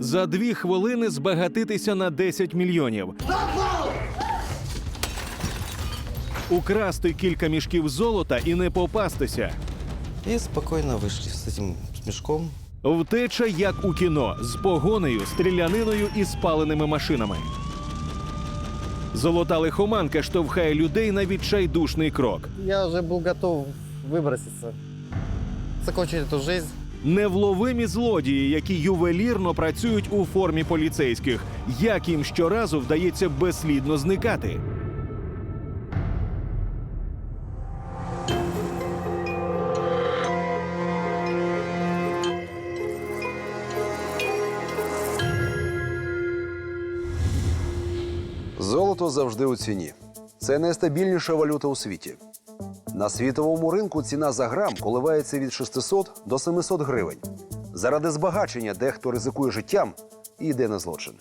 За дві хвилини збагатитися на 10 мільйонів. Украсти кілька мішків золота і не попастися. И спокойно вышли с этим мешком. Втеча як у кіно з погонею, стріляниною і спаленими машинами. Золота лихоманка штовхає людей на відчайдушний крок. Я уже был готов выброситься, закончить эту жизнь. Невловимі злодії, які ювелірно працюють у формі поліцейських. Як їм щоразу вдається безслідно зникати? Золото завжди у ціні. Це найстабільніша валюта у світі. На світовому ринку ціна за грам коливається від 600 до 700 гривень. Заради збагачення дехто ризикує життям і йде на злочин.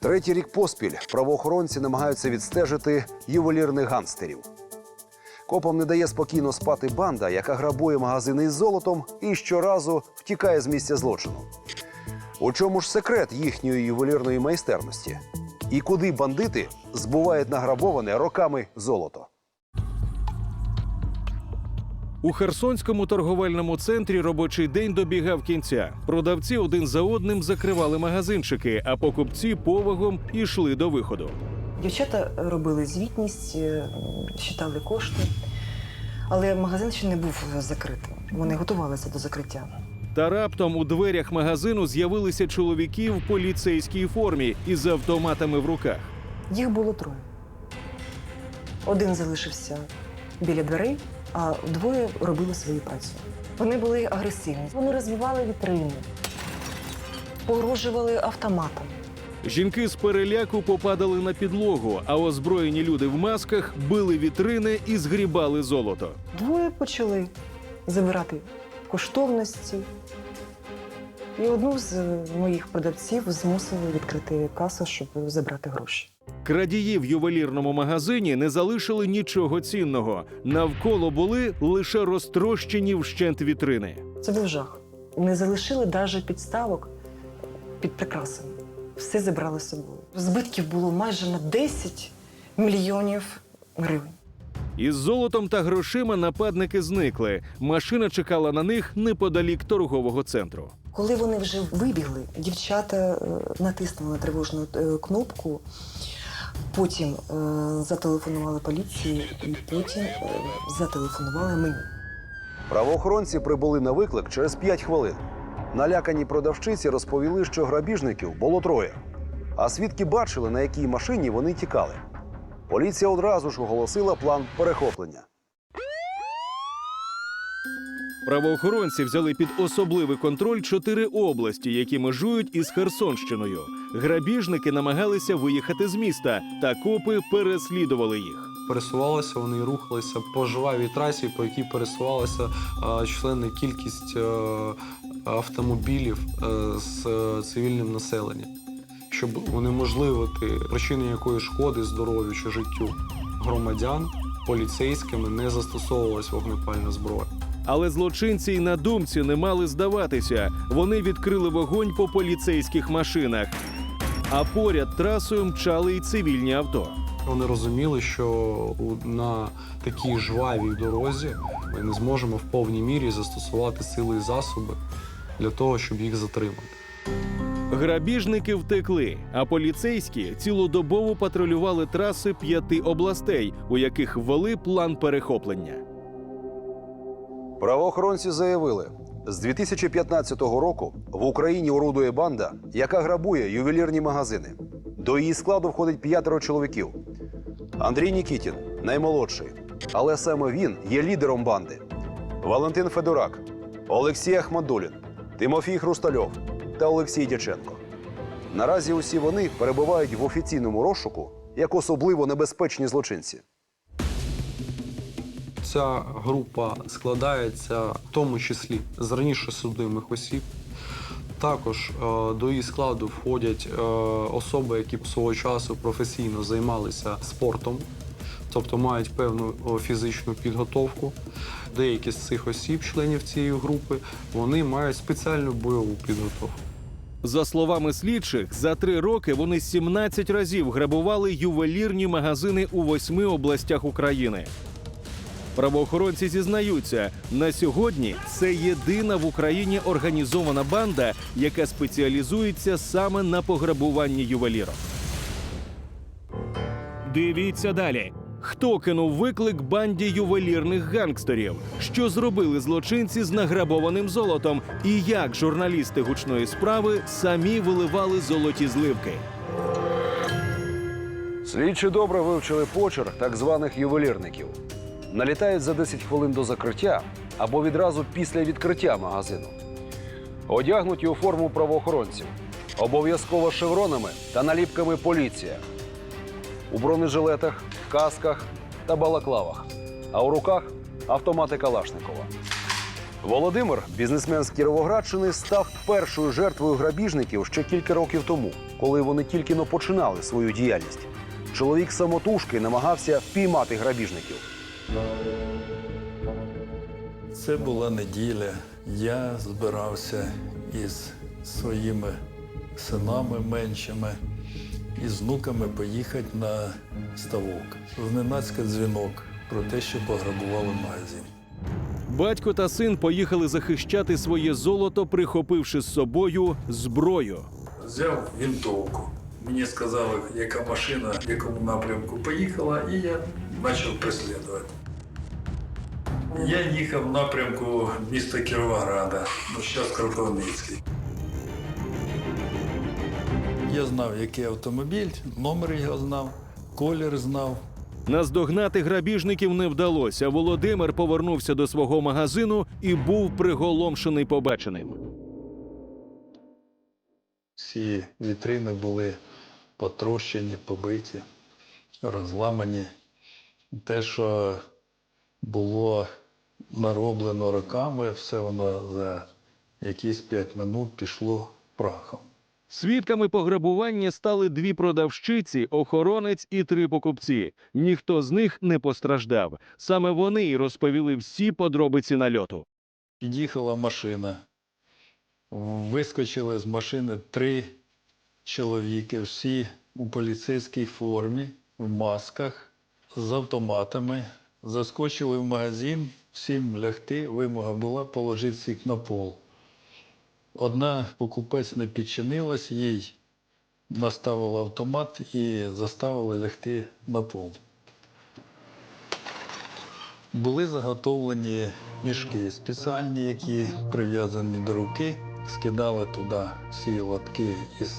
Третій рік поспіль правоохоронці намагаються відстежити ювелірних гангстерів. Копам не дає спокійно спати банда, яка грабує магазини із золотом і щоразу втікає з місця злочину. У чому ж секрет їхньої ювелірної майстерності? І куди бандити збувають награбоване роками золото? У Херсонському торговельному центрі робочий день добігав кінця. Продавці один за одним закривали магазинчики, а покупці повагом ішли до виходу. Дівчата робили звітність, е, считали кошти, але магазин ще не був закритим. Вони готувалися до закриття. Та раптом у дверях магазину з'явилися чоловіки в поліцейській формі із автоматами в руках. Їх було троє. Один залишився біля дверей, а двоє робили свою працю. Вони були агресивні. Вони розбивали вітрини, погрожували автоматом. Жінки з переляку попадали на підлогу, а озброєні люди в масках били вітрини і згрібали золото. Двоє почали забирати коштовності. І одну з моїх продавців змусили відкрити касу, щоб забрати гроші. Крадії в ювелірному магазині не залишили нічого цінного. Навколо були лише розтрощені вщент вітрини. Це був жах. Не залишили навіть підставок під прикрасами. Все забрали з собою. Збитків було майже на 10 мільйонів гривень. Із золотом та грошима нападники зникли. Машина чекала на них неподалік торгового центру. Коли вони вже вибігли, дівчата е, натиснули на тривожну е, кнопку, потім е, зателефонували поліції і потім е, зателефонували мені. Правоохоронці прибули на виклик через 5 хвилин. Налякані продавчиці розповіли, що грабіжників було троє. А свідки бачили, на якій машині вони тікали. Поліція одразу ж оголосила план перехоплення. Правоохоронці взяли під особливий контроль чотири області, які межують із Херсонщиною. Грабіжники намагалися виїхати з міста, та копи переслідували їх. пересувалися, вони рухалися по жвавій трасі, по якій пересувалася численна кількість е, автомобілів е, з цивільним населенням, щоб унеможливити причини якої шкоди здоров'ю чи життю громадян поліцейськими не застосовувалась вогнепальна зброя. Але злочинці й на думці не мали здаватися. Вони відкрили вогонь по поліцейських машинах. А поряд трасою мчали й цивільні авто. Вони розуміли, що на такій жвавій дорозі ми не зможемо в повній мірі застосувати сили і засоби для того, щоб їх затримати. Грабіжники втекли, а поліцейські цілодобово патрулювали траси п'яти областей, у яких ввели план перехоплення. Правоохоронці заявили, з 2015 року в Україні орудує банда, яка грабує ювелірні магазини. До її складу входить п'ятеро чоловіків. Андрій Нікітін наймолодший, але саме він є лідером банди. Валентин Федорак, Олексій Ахмадулін, Тимофій Хрустальов та Олексій Дяченко. Наразі усі вони перебувають в офіційному розшуку як особливо небезпечні злочинці. Ця група складається в тому числі з раніше судимих осіб. Також е, до її складу входять е, особи, які б свого часу професійно займалися спортом, тобто мають певну фізичну підготовку. Деякі з цих осіб, членів цієї групи, вони мають спеціальну бойову підготовку. За словами слідчих, за три роки вони 17 разів грабували ювелірні магазини у восьми областях України. Правоохоронці зізнаються, на сьогодні це єдина в Україні організована банда, яка спеціалізується саме на пограбуванні ювелірок. Дивіться далі. Хто кинув виклик банді ювелірних гангстерів? Що зробили злочинці з награбованим золотом? І як журналісти гучної справи самі виливали золоті зливки? Слідчі добре вивчили почерк так званих ювелірників. Налітають за 10 хвилин до закриття або відразу після відкриття магазину. Одягнуті у форму правоохоронців, обов'язково шевронами та наліпками поліція. У бронежилетах, касках та балаклавах. А у руках автомати Калашникова. Володимир, бізнесмен з Кіровоградщини, став першою жертвою грабіжників ще кілька років тому, коли вони тільки но починали свою діяльність. Чоловік самотужки намагався впіймати грабіжників. Це була неділя. Я збирався із своїми синами меншими і з внуками поїхати на ставок. Зненацька дзвінок про те, що пограбували магазин. Батько та син поїхали захищати своє золото, прихопивши з собою зброю. Взяв винтовку. Мені сказали, яка машина в якому напрямку поїхала, і я почав переслідувати. Я їхав в напрямку міста Кіровограда, зараз Кропивницький. Я знав, який автомобіль, номер його знав, колір знав. Наздогнати грабіжників не вдалося. Володимир повернувся до свого магазину і був приголомшений побаченим. Всі вітрини були потрощені, побиті, розламані. Те, що було нароблено роками, все воно за якісь п'ять минут пішло прахом. Свідками пограбування стали дві продавщиці, охоронець і три покупці. Ніхто з них не постраждав. Саме вони й розповіли всі подробиці нальоту. Під'їхала машина. Вискочили з машини три чоловіки, всі у поліцейській формі, в масках, з автоматами. Заскочили в магазин, всім лягти. Вимога була положити всіх на пол. Одна покупець не підчинилась, їй наставили автомат і заставили лягти на пол. Були заготовлені мішки спеціальні, які прив'язані до руки, скидали туди всі лотки із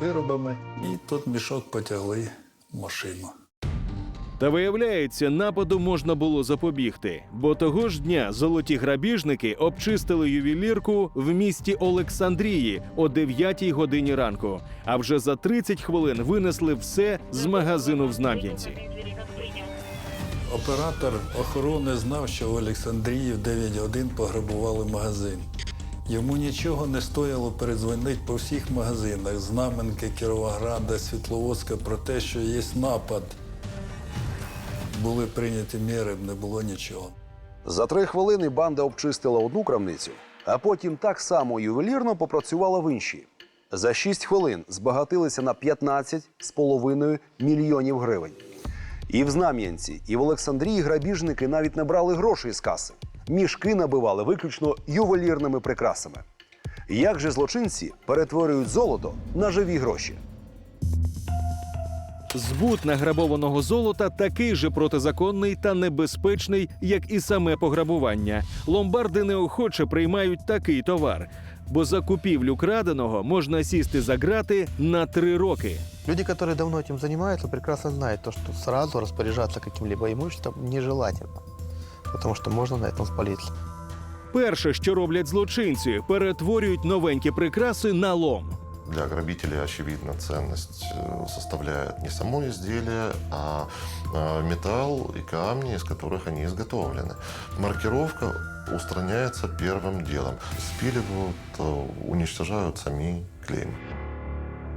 виробами, і тут мішок потягли в машину. Та виявляється, нападу можна було запобігти, бо того ж дня золоті грабіжники обчистили ювелірку в місті Олександрії о 9 годині ранку. А вже за 30 хвилин винесли все з магазину в Знам'янці. Оператор охорони знав, що в Олександрії в 9 годин пограбували магазин. Йому нічого не стояло передзвонити по всіх магазинах Знаменки, Кіровограда, Світловодська про те, що є напад. Були прийняті міри, не було нічого. За три хвилини банда обчистила одну крамницю, а потім так само ювелірно попрацювала в іншій. За шість хвилин збагатилися на 15 з половиною мільйонів гривень. І в Знам'янці, і в Олександрії грабіжники навіть не брали грошей з каси. Мішки набивали виключно ювелірними прикрасами. Як же злочинці перетворюють золото на живі гроші? Збут награбованого золота такий же протизаконний та небезпечний, як і саме пограбування. Ломбарди неохоче приймають такий товар, бо за купівлю краденого можна сісти за грати на три роки. Люди, которые давно этим занимаются, прекрасно знают то, что сразу распоряжаться каким-либо имуществом нежелательно. Потому что можно на этом спалиться. Перше, що роблять злочинці, перетворюють новенькі прикраси на лом. Для грабителей, очевидно, ценность э, составляет не само изделие, а э, металл и камни, из которых они изготовлены. Маркировка устраняется первым делом. Спиливают, э, уничтожают сами клеймы.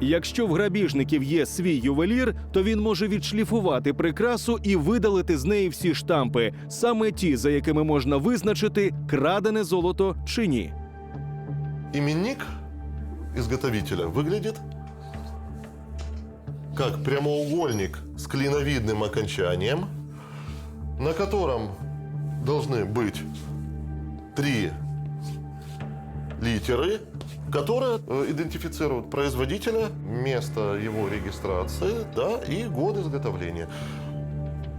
Якщо в грабіжників є свій ювелір, то він може відшліфувати прикрасу і видалити з неї всі штампи, саме ті, за якими можна визначити, крадене золото чи ні. Именник изготовителя выглядит как прямоугольник с клиновидным окончанием, на котором должны быть три литеры, которые э, идентифицируют производителя, место его регистрации да, и год изготовления.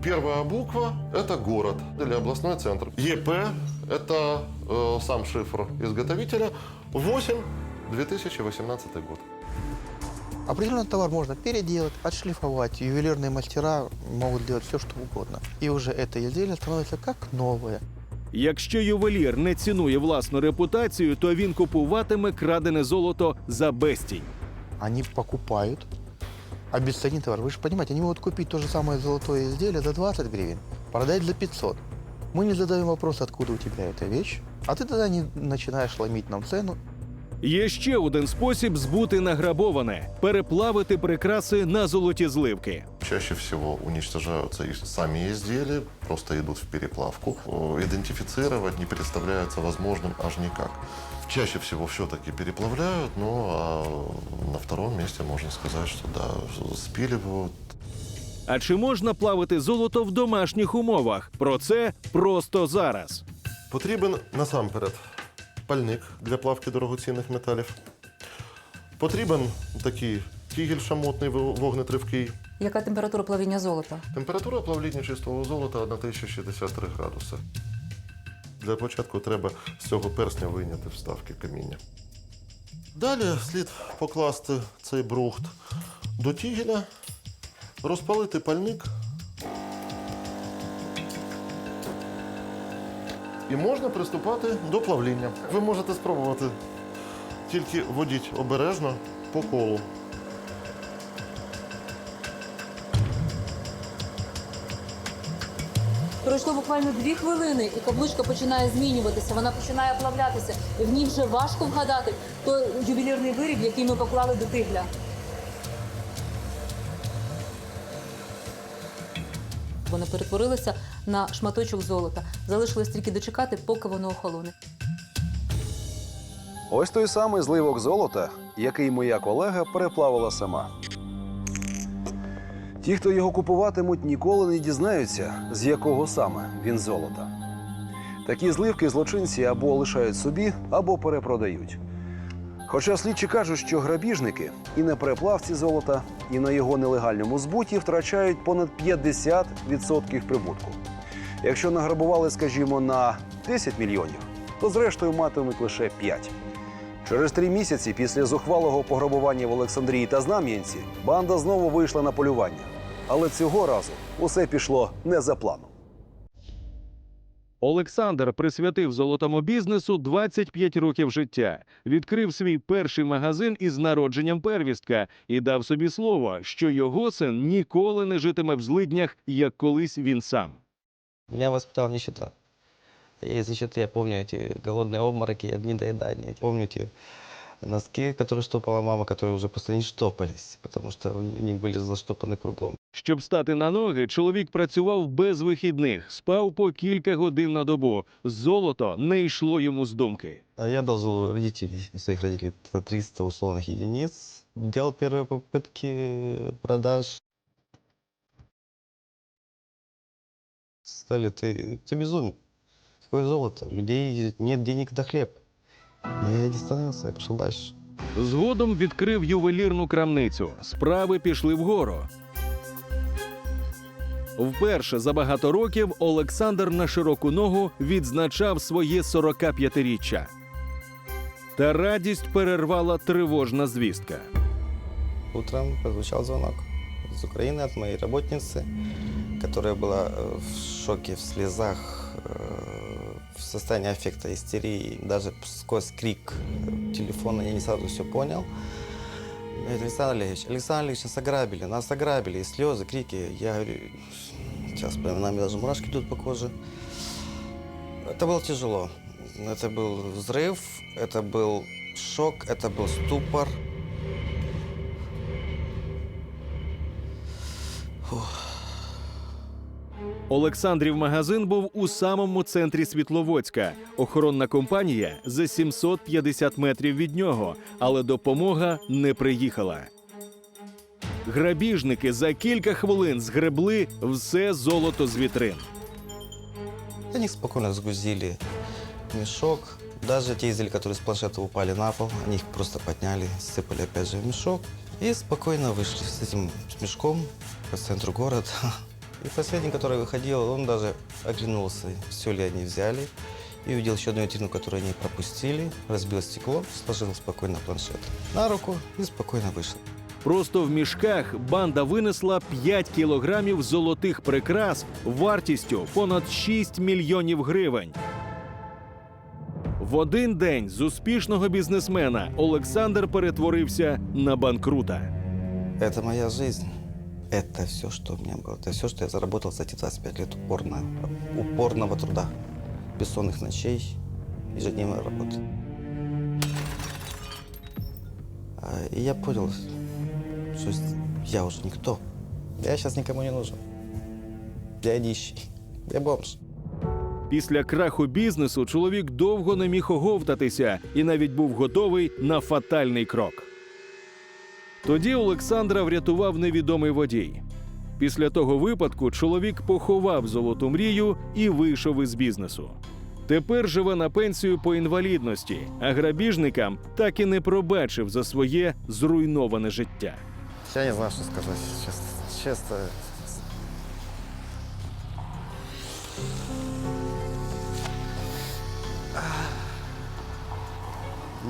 Первая буква – это город или областной центр. ЕП – это э, сам шифр изготовителя. 8 2018 год. Определенный товар можно переделать, отшлифовать. Ювелирные мастера могут делать все, что угодно. И уже это изделие становится как новое. Якщо ювелір не цінує власну репутацію, то він купуватиме крадене золото за безцінь. Они покупают обесценить товар. Вы же понимаете, они могут купить то же самое золотое изделие за 20 гривен, продать за 500. Мы не задаем вопрос, откуда у тебя эта вещь, а ты тогда не начинаешь ломить нам цену. Є ще один спосіб збути награбоване переплавити прикраси на золоті зливки. Чаще всего уничтожаются и сами изделия, просто идут в переплавку. Э, Идентифицировать не представляется возможным аж никак. Чаще всего все-таки переплавляют, но а на втором месте можно сказать, что да, спиливают, А чи можна плавити золото в домашніх умовах? Про це просто зараз. Потрібен насамперед пальник для плавки дорогоцінних металів. Потрібен такий тігель шамотний вогнетривкий. Яка температура плавіння золота? Температура плавління чистого золота 1063 градуси. Для початку треба з цього персня вийняти вставки каміння. Далі слід покласти цей брухт до тігеля, розпалити пальник. І можна приступати до плавління. Ви можете спробувати. Тільки водіть обережно по колу. Пройшло буквально дві хвилини, і каблучка починає змінюватися, вона починає плавлятися. І в ній вже важко вгадати той ювелірний виріб, який ми поклали до тигля. Вони перетворилися на шматочок золота. Залишилось тільки дочекати, поки воно охолоне. Ось той самий зливок золота, який моя колега переплавила сама. Ті, хто його купуватимуть, ніколи не дізнаються, з якого саме він золота. Такі зливки злочинці або лишають собі, або перепродають. Хоча слідчі кажуть, що грабіжники і на переплавці золота, і на його нелегальному збуті втрачають понад 50% прибутку. Якщо награбували, скажімо, на 10 мільйонів, то зрештою матимуть лише 5. Через три місяці після зухвалого пограбування в Олександрії та Знам'янці банда знову вийшла на полювання. Але цього разу усе пішло не за планом. Олександр присвятив золотому бізнесу 25 років життя, відкрив свій перший магазин із народженням первістка і дав собі слово, що його син ніколи не житиме в злиднях, як колись він сам. Меня воспитала нищета. Я из нищеты, я помню эти голодные обмороки, недоедания. Помню эти носки, которые штопала мама, которые уже просто не штопались, потому что у них были заштопаны кругом. Щоб стати на ноги, чоловік працював без вихідних, спав по кілька годин на добу. Золото не йшло йому з думки. А я должен родителей, своих родителей, на 300 условных единиц. Делал первые попытки продаж. Сказали, ты, ты безумный. Какое золото? У людей нет денег на хлеб. Я не становился, я пошел дальше. Згодом відкрив ювелірну крамницю. Справи пішли вгору. Вперше за багато років Олександр на широку ногу відзначав своє 45-річчя. Та радість перервала тривожна звістка. Утром прозвучал звонок из Украины от моей работницы, Которая была э, в шоке, в слезах, э, в состоянии аффекта, истерии. Даже сквозь крик телефона я не сразу все понял. Говорит, Александр Олегович, Александр Олегович, нас ограбили, нас ограбили, и слезы, крики. Я говорю, сейчас прямо нами даже мурашки идут по коже. Это было тяжело. Это был взрыв, это был шок, это был ступор. Олександрів магазин був у самому центрі Світловодська. Охоронна компанія за 750 метрів від нього, але допомога не приїхала. Грабіжники за кілька хвилин згребли все золото з вітрин. Они спокойно сгрузили мешок. Даже те изделия, которые с планшета упали на пол, они их просто подняли, сыпали опять же в мешок. И спокойно вышли с этим мешком по центру города. И последний, который выходил, он даже оглянулся, все ли они взяли. И увидел еще одну витрину, которую они пропустили. Разбил стекло, сложил спокойно планшет на руку и спокойно вышел. Просто в мішках банда винесла 5 кілограмів золотих прикрас вартістю понад 6 мільйонів гривень. В один день з успішного бізнесмена Олександр перетворився на банкрута. Это моя жизнь. Это все, что у меня было. Это все, что я заработал за эти 25 лет упорно, упорного труда. Бессонных ночей, ежедневной работы. А, И я понял, что с- я уже никто. Я сейчас никому не нужен. Я нищий. Я бомж. Після краху бізнесу чоловік довго не міг оговтатися і навіть був готовий на фатальний крок. Тоді Олександра врятував невідомий водій. Після того випадку чоловік поховав золоту мрію і вийшов із бізнесу. Тепер живе на пенсію по інвалідності, а грабіжникам так і не пробачив за своє зруйноване життя. Я не знаю, что сказать. Честно. Честно.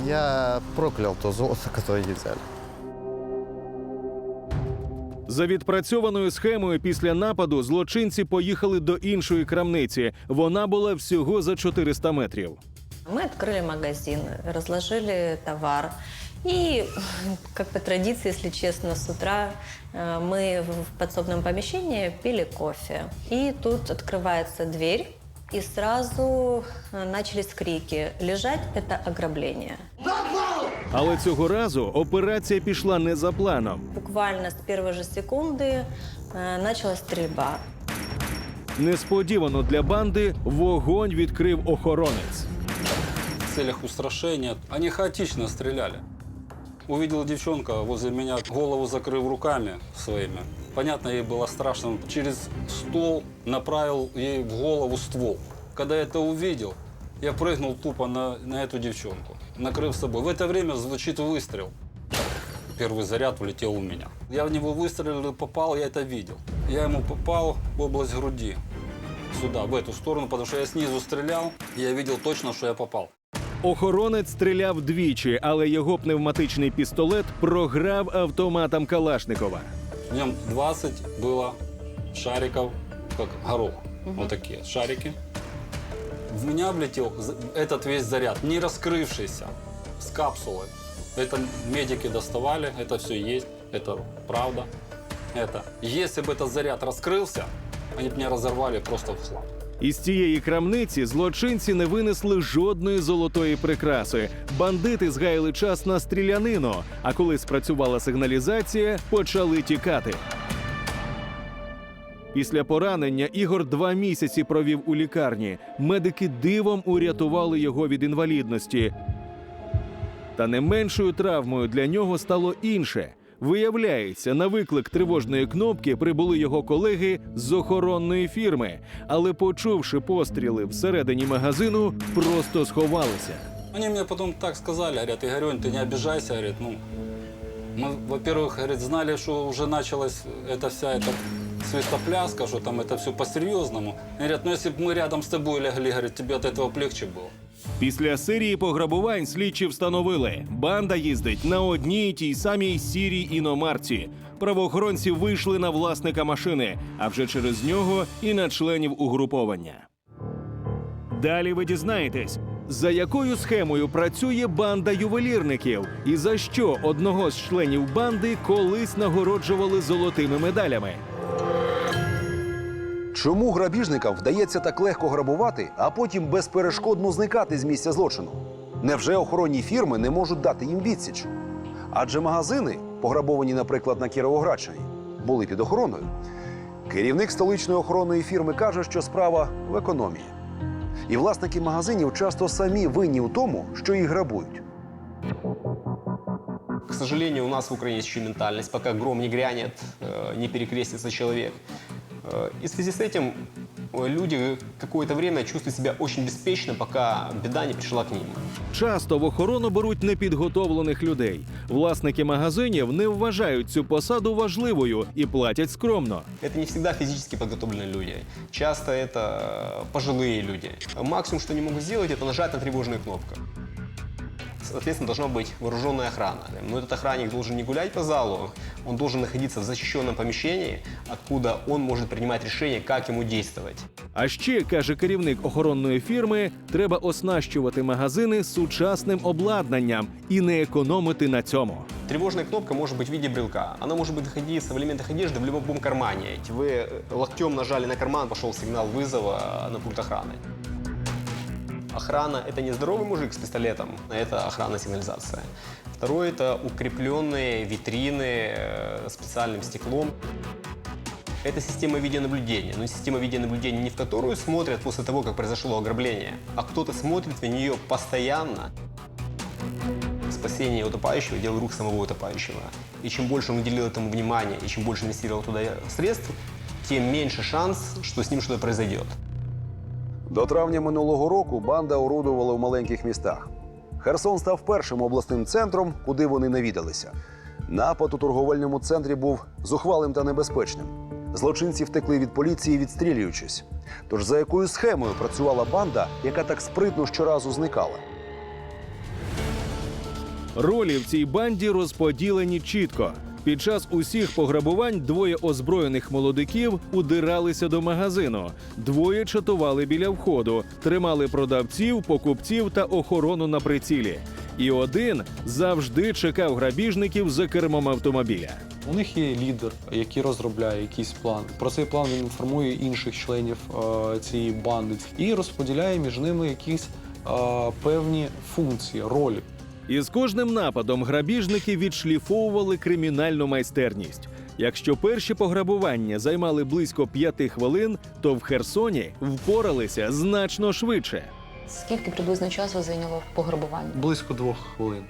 Я проклял то золото, они взяли. За відпрацьованою схемою після нападу злочинці поїхали до іншої крамниці. Вона була всього за 400 метрів. Мы открыли магазин, разложили товар. И, как по традиции, если честно, с утра э, мы в подсобном помещении пили кофе. И тут открывается дверь, и сразу э, начались крики. Лежать – это ограбление. Але цього разу операція пішла не за планом. Буквально с первой же секунды э, началась стрельба. Несподівано для банди вогонь відкрив охоронець. в целях устрашения. Они хаотично стреляли. Увидела девчонка возле меня, голову закрыв руками своими. Понятно, ей было страшно. Через стол направил ей в голову ствол. Когда я это увидел, я прыгнул тупо на, на эту девчонку, накрыв собой. В это время звучит выстрел. Первый заряд влетел у меня. Я в него выстрелил и попал, я это видел. Я ему попал в область груди. Сюда, в эту сторону, потому что я снизу стрелял, и я видел точно, что я попал. Охоронець стріляв двічі, але його пневматичний пістолет програв автоматом Калашникова. В нем 20 было шариков, как горох. Вот такие шарики. В меня влетел за- этот весь заряд, не раскрывшийся, с капсулой. Это медики доставали, это все есть, это правда. Это. Если бы этот заряд раскрылся, они бы меня разорвали просто в хлам. Із цієї крамниці злочинці не винесли жодної золотої прикраси. Бандити згаяли час на стрілянину, а коли спрацювала сигналізація, почали тікати. Після поранення Ігор два місяці провів у лікарні. Медики дивом урятували його від інвалідності. Та не меншою травмою для нього стало інше. Виявляється, на виклик тривожної кнопки прибули його колеги з охоронної фірми, але, почувши постріли всередині магазину, просто сховалися. Они мне потом так сказали, говорят, Игорень, ты не обижайся, говорит, ну, мы, во-первых, говорит, знали, что уже началась эта вся эта свистопляска, что там это все по-серьезному. Говорят, ну если бы мы рядом с тобой легли, говорит, тебе от этого легче было. Після серії пограбувань слідчі встановили, банда їздить на одній тій самій сірій іномарці. Правоохоронці вийшли на власника машини, а вже через нього і на членів угруповання. Далі ви дізнаєтесь, за якою схемою працює банда ювелірників, і за що одного з членів банди колись нагороджували золотими медалями. Чому грабіжникам вдається так легко грабувати, а потім безперешкодно зникати з місця злочину? Невже охоронні фірми не можуть дати їм відсіч? Адже магазини, пограбовані, наприклад, на Кіровоградщині, були під охороною. Керівник столичної охоронної фірми каже, що справа в економії. І власники магазинів часто самі винні у тому, що їх грабують. К сожалению, у нас в Украине есть еще ментальность. Пока гром не грянет, э, не перекрестится человек. Э, И в связи с этим э, люди какое-то время чувствуют себя очень беспечно, пока беда не пришла к ним. Часто в охорону беруть непідготовлених людей. Власники магазинів не вважають цю посаду важливою і платять скромно. Это не всегда физически подготовленные люди. Часто это э, пожилые люди. Максимум, что они могут сделать, это нажать на тревожную кнопку. Соответственно, должна быть вооруженная охрана. Но этот охранник должен не гулять по залу, он должен находиться в защищенном помещении, откуда он может принимать решение, как ему действовать. А ще каже керівник охоронної фірми: треба оснащувати магазини сучасним обладнанням і не економити на цьому. Тревожная кнопка может быть в виде брелка. Она может быть находиться в элементах одежды в любом кармане. Вы э, локтем нажали на карман, пошел сигнал вызова на пульт охраны. Охрана – это не здоровый мужик с пистолетом, а это охрана сигнализация. Второе – это укрепленные витрины э, специальным стеклом. Это система видеонаблюдения. Но система видеонаблюдения не в которую смотрят после того, как произошло ограбление, а кто-то смотрит в нее постоянно. Спасение утопающего – дело рук самого утопающего. И чем больше он уделил этому внимания, и чем больше инвестировал туда средств, тем меньше шанс, что с ним что-то произойдет. До травня минулого року банда орудувала в маленьких містах. Херсон став першим обласним центром, куди вони навідалися. Напад у торговельному центрі був зухвалим та небезпечним. Злочинці втекли від поліції, відстрілюючись. Тож за якою схемою працювала банда, яка так спритно щоразу зникала? Ролі в цій банді розподілені чітко. Під час усіх пограбувань двоє озброєних молодиків удиралися до магазину, двоє чатували біля входу, тримали продавців, покупців та охорону на прицілі. І один завжди чекав грабіжників за кермом автомобіля. У них є лідер, який розробляє якийсь план. Про цей план він інформує інших членів е, цієї банди і розподіляє між ними якісь е, певні функції, ролі. І з кожним нападом грабіжники відшліфовували кримінальну майстерність. Якщо перші пограбування займали близько п'яти хвилин, то в Херсоні впоралися значно швидше. Скільки приблизно часу зайняло пограбування? Близько двох хвилин.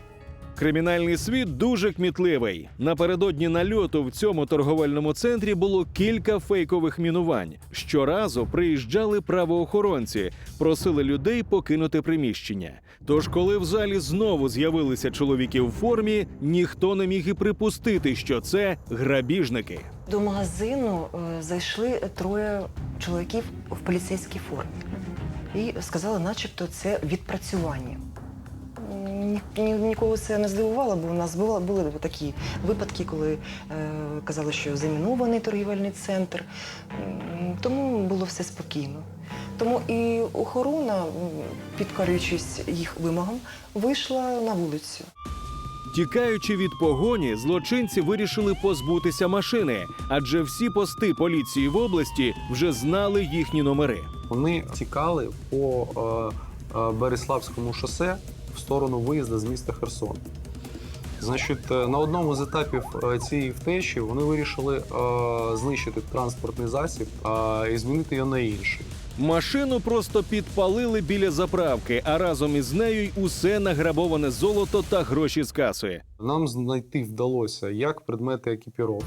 Кримінальний світ дуже кмітливий. Напередодні нальоту в цьому торговельному центрі було кілька фейкових мінувань. Щоразу приїжджали правоохоронці, просили людей покинути приміщення. Тож, коли в залі знову з'явилися чоловіки в формі, ніхто не міг і припустити, що це грабіжники. До магазину е, зайшли троє чоловіків в поліцейській формі і сказали, начебто, це відпрацювання. Ні, ні- нікого це не здивувало, бо у нас було, були такі випадки, коли е, казали, що замінований торгівельний центр. Тому було все спокійно. Тому і охорона, підкорюючись їх вимогам, вийшла на вулицю. Тікаючи від погоні, злочинці вирішили позбутися машини, адже всі пости поліції в області вже знали їхні номери. Вони тікали по е, е, Береславському шосе в сторону виїзду з міста Херсон. Значить, е, на одному з етапів цієї втечі вони вирішили е, знищити транспортний засіб е, і змінити його на інший. Машину просто підпалили біля заправки, а разом із нею й усе награбоване золото та гроші з каси. Нам знайти вдалося як предмети екіпіровки.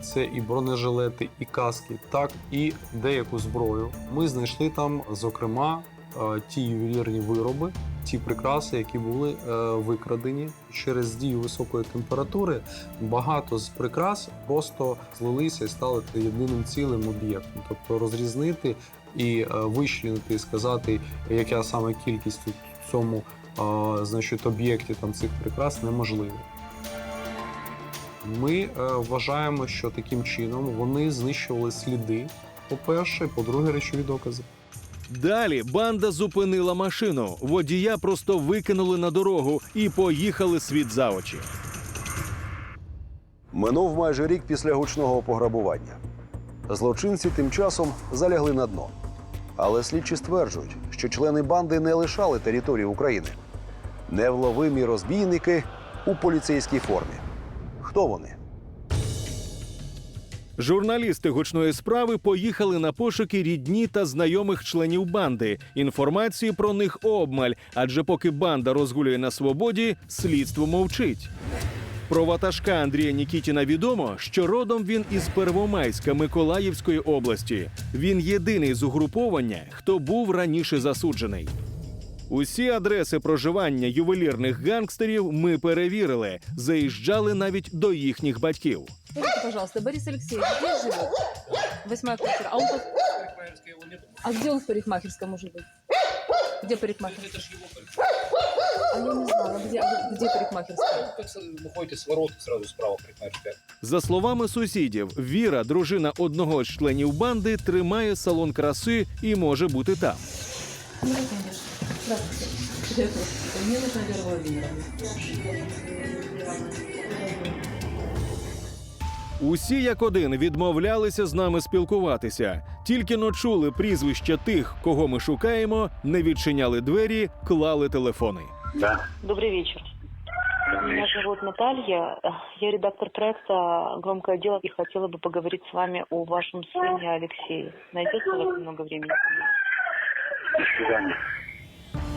Це і бронежилети, і каски, так і деяку зброю. Ми знайшли там, зокрема, е, ті ювелірні вироби, ті прикраси, які були е, викрадені через дію високої температури. Багато з прикрас просто злилися і стали єдиним цілим об'єктом. Тобто розрізнити і е, вичленити, і сказати, яка саме кількість у цьому е, значить, об'єкті там цих прикрас неможливо. Ми е, вважаємо, що таким чином вони знищували сліди, по-перше, по-друге, речові докази. Далі банда зупинила машину. Водія просто викинули на дорогу і поїхали світ за очі. Минув майже рік після гучного пограбування. Злочинці тим часом залягли на дно. Але слідчі стверджують, що члени банди не лишали територію України. Невловимі розбійники у поліцейській формі. Хто вони? Журналісти гучної справи поїхали на пошуки рідні та знайомих членів банди. Інформації про них обмаль, адже поки банда розгулює на свободі, слідство мовчить. Про ватажка Андрія Нікітіна відомо, що родом він із Первомайська Миколаївської області. Він єдиний з угруповання, хто був раніше засуджений. Усі адреси проживання ювелірних гангстерів ми перевірили, заїжджали навіть до їхніх батьків. Пожалуйста, Борис Алексеевич здесь живет? Восьмая квартира. А он. А где он в парикмахерской может быть? Где парикмахерская? Это же его А я не знаю, где, где парикмахерская? Выходите с ворот, сразу справа парикмахерская. За словами сусідів, Віра, дружина одного з членів банди, тримає салон краси і може бути там. Ну, конечно. Здравствуйте. Мне нужна Вера Владимировна. Усі як один відмовлялися з нами спілкуватися. Тільки но чули прізвища тих, кого ми шукаємо, не відчиняли двері, клали телефони. Добрый вечер. Меня зовут Наталья. Я редактор проекта «Громкое дело» и хотела бы поговорить с вами о вашем сыне Алексее. Найдется у вас немного времени?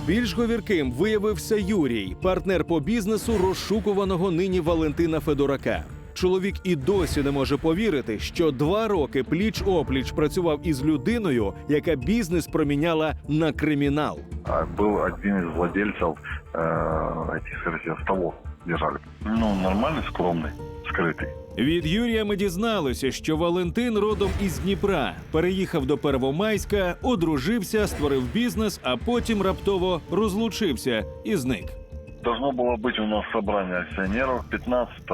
Більш говірким виявився Юрій, партнер по бізнесу розшукуваного нині Валентина Федорака. Чоловік і досі не може повірити, що два роки пліч опліч працював із людиною, яка бізнес проміняла на кримінал. Был один из владельцев э, этих, скажите, столов держали. Ну, нормальный, скромный, скрытый. Від Юрія ми дізналися, що Валентин родом із Дніпра, переїхав до Первомайська, одружився, створив бізнес, а потім раптово розлучився і зник. Должно было быть у нас собрание акционеров 15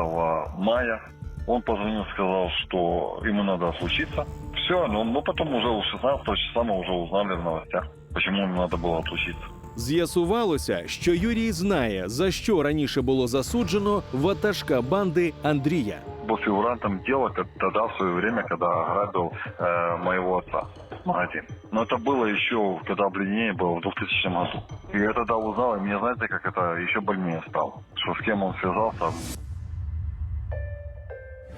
мая. Он позвонил, сказал, что ему надо отлучиться. Все, но, но потом уже у 16 числа мы уже узнали в новостях, почему ему надо было отлучиться. З'ясувалося, що Юрій знає, за що раніше було засуджено ватажка банди Андрія. Был фигурантом дела как тогда, в свое время, когда ограбил э, моего отца магазин. Но это было еще, когда объединение было в 2000 году. И я тогда узнал, и мне, знаете, как это еще больнее стало. Что с кем он связался,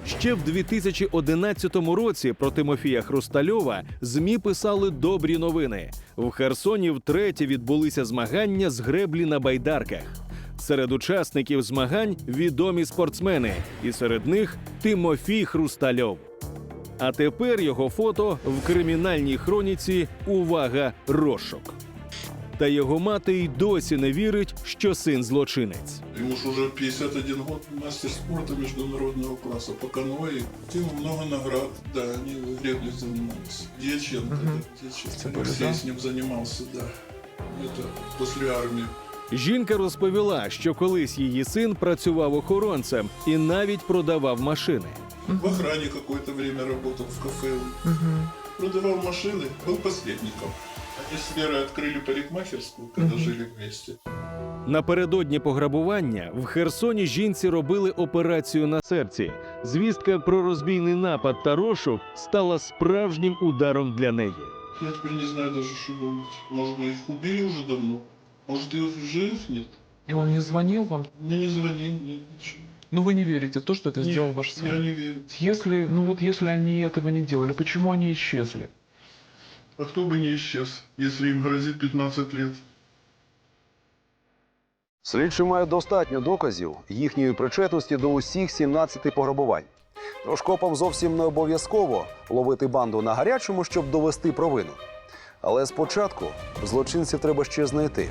Ще в 2011 році про Тимофія Хрустальова змі писали добрі новини. В Херсоні втретє відбулися змагання з греблі на байдарках. Серед учасників змагань відомі спортсмени, і серед них Тимофій Хрустальов. А тепер його фото в кримінальній хроніці Увага розшук. Та його мати й досі не вірить, що син злочинець. Ему ж уже 51 год, мастер спорта международного класса по каноэ. Ему много наград, да, они греблей занимались. Дьяченко, да, Дьяченко. Алексей с ним занимался, да. Это после армии. Жінка розповіла, що колись її син працював охоронцем і навіть продавав машини. В охране какое-то время работал в кафе. Продавал машины, был посредником. Они с Верой открыли парикмахерскую, когда жили вместе. Напередодні пограбування в Херсоні жінці робили операцію на серці. Звістка про розбійний напад та розшук стала справжнім ударом для неї. Я теперь не знаю даже, что думать. Может, мы их убили уже давно? Может, их жив нет? И он не звонил вам? Мне не звонил, нет, ничего. Ну вы не верите в то, что это Нет, сделал ваш сын? Я не верю. Если, ну вот если они этого не делали, почему они исчезли? А кто бы не исчез, если им грозит 15 лет? Слідчі мають достатньо доказів їхньої причетності до усіх 17 пограбувань. Тож зовсім не обов'язково ловити банду на гарячому, щоб довести провину. Але спочатку злочинців треба ще знайти.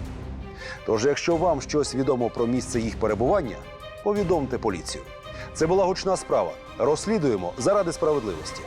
Тож, якщо вам щось відомо про місце їх перебування, повідомте поліцію. Це була гучна справа. Розслідуємо заради справедливості.